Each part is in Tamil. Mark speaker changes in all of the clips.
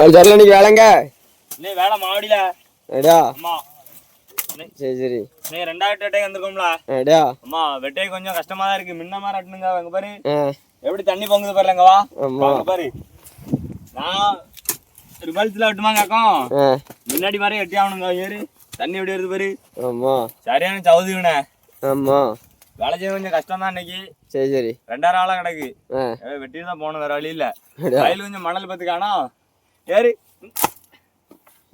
Speaker 1: அது சரில இன்னைக்கு வேலைங்க.
Speaker 2: இன்னைக்கு வேலை மாவடியில.
Speaker 1: அடியா
Speaker 2: அம்மா.
Speaker 1: சரி சரி.
Speaker 2: இன்னைக்கு ரெண்டாயிரத்து எட்டே வந்திருக்கோம்ல.
Speaker 1: அடியா
Speaker 2: அம்மா வெட்டே கொஞ்சம் கஷ்டமா தான் இருக்கு. முன்ன மாதிரி அட்டுனுங்க அங்க பாரு. எப்படி தண்ணி பொங்குது பாருங்க வா. அங்க பாரு. நான் ஒரு பல்த்துல வெட்டுமா காக்கும் முன்னாடி மாதிரி வெட்டி ஆகணுங்க ஏறு. தண்ணி எப்படி வருது பாரு.
Speaker 1: ஆமா
Speaker 2: சரியான சவுதிவினே
Speaker 1: ஆமா
Speaker 2: வேலை செய்ய கொஞ்சம் கஷ்டம் தான் இன்னைக்கு.
Speaker 1: சரி சரி.
Speaker 2: ரெண்டாயிரம் ஆளா கிடக்கு. வெட்டி தான் போகணும் வேற வழி இல்ல. வயல் கொஞ்சம் மணல் பத்து காணோம் ஏறு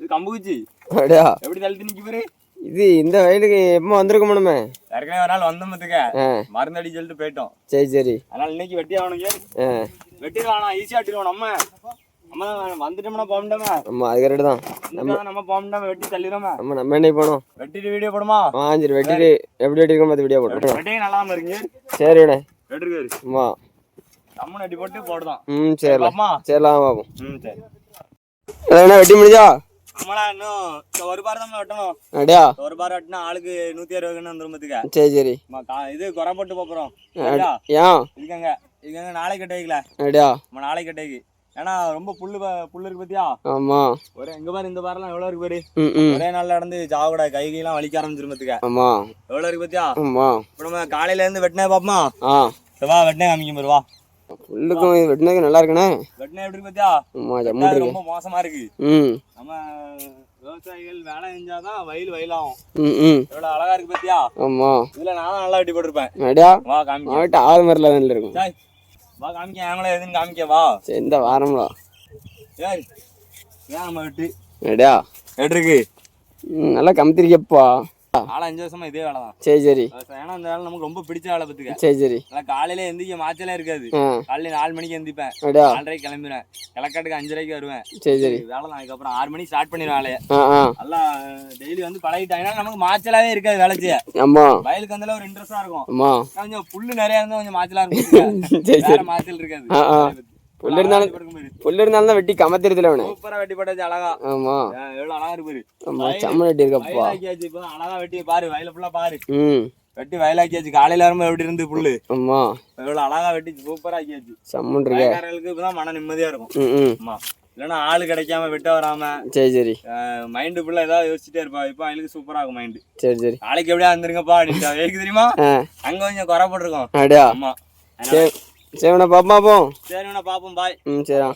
Speaker 2: இது கம்பு குச்சி
Speaker 1: அடியா
Speaker 2: எப்படி தள்ளிட்டு நிக்க பாரு
Speaker 1: இது இந்த வயலுக்கு எப்போ வந்திருக்க முடியுமே
Speaker 2: ஏற்கனவே ஒரு நாள் வந்தோம் பத்துக்க
Speaker 1: ஆ.
Speaker 2: மருந்து அடி சொல்லிட்டு போயிட்டோம்.
Speaker 1: சரி சரி.
Speaker 2: அதனால இன்னைக்கு வெட்டி ஆகணும் ஏறு
Speaker 1: ஆ.
Speaker 2: வெட்டிடுவானா ஈஸியா வெட்டிடுவோம் நம்ம. நம்ம வந்துட்டோம்னா போகண்டாம
Speaker 1: ஆமா அது கரெக்டு தான்.
Speaker 2: நம்ம போகண்டாம வெட்டி தள்ளிடுவோமா
Speaker 1: நம்ம. நம்ம என்ன போனோம்
Speaker 2: வெட்டிட்டு வீடியோ போடுமா?
Speaker 1: ஆ சரி வெட்டிட்டு எப்படி வெட்டிருக்கோம் பார்த்து வீடியோ போட்டுருவோம்
Speaker 2: வெட்டியும் நல்லா இருக்குங்க
Speaker 1: சரி விட.
Speaker 2: வெட்டிருக்காரு நம்ம அடி போட்டு போடுதான்.
Speaker 1: ம்
Speaker 2: அம்மா
Speaker 1: சரிலாம்
Speaker 2: ம் சரி.
Speaker 1: என்ன வெட்டி முடிஞ்சா
Speaker 2: நம்மளா இன்னும் ஒரு பாரம் தான் வெட்டணும்
Speaker 1: அடியா
Speaker 2: ஒரு பாரம் வெட்டினா ஆளுக்கு நூத்தி அறுபதுன்னு வந்துரும் பத்துக்க
Speaker 1: சரி சரி
Speaker 2: இது குறை போட்டு போறோம்
Speaker 1: ஏன்
Speaker 2: இதுக்கங்க இதுக்கங்க நாளைக்கு கட்ட வைக்கல
Speaker 1: அடியா
Speaker 2: நம்ம நாளைக்கு கட்ட வைக்கு ஏன்னா ரொம்ப புல்லு புல்லு இருக்கு பத்தியா
Speaker 1: ஆமா
Speaker 2: ஒரு எங்க பாரு இந்த பாரெல்லாம் எவ்வளவு இருக்கு பாரு ஒரே நாள்ல நடந்து ஜாவக்கூடாது கை கையெல்லாம் வலிக்க ஆரம்பிச்சிரும் பத்துக்க
Speaker 1: ஆமா
Speaker 2: எவ்வளவு இருக்கு பத்தியா
Speaker 1: ஆமா
Speaker 2: இப்ப நம்ம காலையில இருந்து வெட்டினே பாப்போமா வா வெட்டினே காமிக்க பாரு வா
Speaker 1: புல்லுக்கும் இது வெட்டினதுக்கு நல்லா இருக்குண்ணே.
Speaker 2: வெட்டினே எப்படி இருக்கு பத்தியா?
Speaker 1: ஆமா ஜம்மு இருக்கு.
Speaker 2: ரொம்ப மோசமா இருக்கு.
Speaker 1: ம்.
Speaker 2: நம்ம விவசாயிகள் வேலை செஞ்சாதான் வயல் வயலாகும்.
Speaker 1: ம் ம்.
Speaker 2: எவ்வளவு அழகா இருக்கு பத்தியா?
Speaker 1: ஆமா.
Speaker 2: இதுல நானும் நல்லா வெட்டி போட்டிருப்பேன்.
Speaker 1: அடியா
Speaker 2: வா காமிக்க
Speaker 1: அவட்ட ஆறு மாதிரில தான் இருக்கும்.
Speaker 2: வா காமிக்க ஏங்களே எதுன்னு காமிக்க வா.
Speaker 1: சரி இந்த வாரம்ல
Speaker 2: ஏய் ஏன் நம்ம வெட்டு.
Speaker 1: அடியா
Speaker 2: வெட்டிருக்கு.
Speaker 1: நல்லா கமுத்திருக்கப்பா
Speaker 2: நாலு அஞ்சு வருஷமா இதே வேலை தான்
Speaker 1: சரி. சரி
Speaker 2: ஏன்னா இந்த வேலை நமக்கு ரொம்ப பிடிச்ச வேலை பத்துக்க
Speaker 1: சரி சரி.
Speaker 2: நல்லா காலையில எந்திரிக்க மாச்சலே இருக்காது. காலையில நாலு மணிக்கு எந்திப்பேன்
Speaker 1: அடியா
Speaker 2: நாலரைக்கு கிளம்பிடுவேன். கிழக்காட்டுக்கு அஞ்சரைக்கு வருவேன்.
Speaker 1: சரி சரி.
Speaker 2: வேலை தான் அதுக்கப்புறம் ஆறு மணிக்கு ஸ்டார்ட் பண்ணிடுவேன் வேலையை. நல்லா டெய்லி வந்து பழகிட்டாங்கன்னா நமக்கு மாச்சலாவே இருக்காது வேலை செய்ய
Speaker 1: ஆமா.
Speaker 2: வயலுக்கு வந்தால ஒரு இன்ட்ரெஸ்டா இருக்கும். கொஞ்சம் புல்லு நிறைய இருந்தா கொஞ்சம் மாச்சலா இருக்கும். இருக்காது.
Speaker 1: புல்லு இருந்தாலும் புல்லு இருந்தாலும் தான் வெட்டி கமத்திருதுல அவனே.
Speaker 2: சூப்பரா வெட்டி போட்டாச்சு அழகா.
Speaker 1: ஆமா.
Speaker 2: ஏன் எவ்வளவு அழகா இருக்கு
Speaker 1: ஆமா செம்ம வெட்டி இருக்கப்பா
Speaker 2: அழகா வெட்டி பாரு வயல ஃபுல்லா பாரு.
Speaker 1: ம்.
Speaker 2: வெட்டி வயலாக்கியாச்சு. காலையில வரும்போது எப்படி இருந்து புல்லு?
Speaker 1: ஆமா.
Speaker 2: எவ்வளவு அழகா வெட்டி சூப்பரா ஆக்கியாச்சு.
Speaker 1: செம்மன் இருக்க.
Speaker 2: வயக்காரர்களுக்கு இப்பதான் மன நிம்மதியா இருக்கும். ஆமா. இல்லைன்னா ஆளு கிடைக்காம வெட்ட வராம
Speaker 1: சரி சரி.
Speaker 2: மைண்டு ஃபுல்லா ஏதாவது யோசிச்சுட்டே இருப்பா. இப்போ அவங்களுக்கு சூப்பரா இருக்கும் மைண்டு
Speaker 1: சரி சரி.
Speaker 2: நாளைக்கு எப்படியா இருந்திருங்கப்பா அப்படின்ட்டு. தெரியுமா? அங்க கொஞ்சம் குறை போட்டிருக்கோம். ஆமா.
Speaker 1: சரி சரி உன்னை பாப்பா போ
Speaker 2: சரி பாப்போம் பாய்
Speaker 1: ம் சரிடா.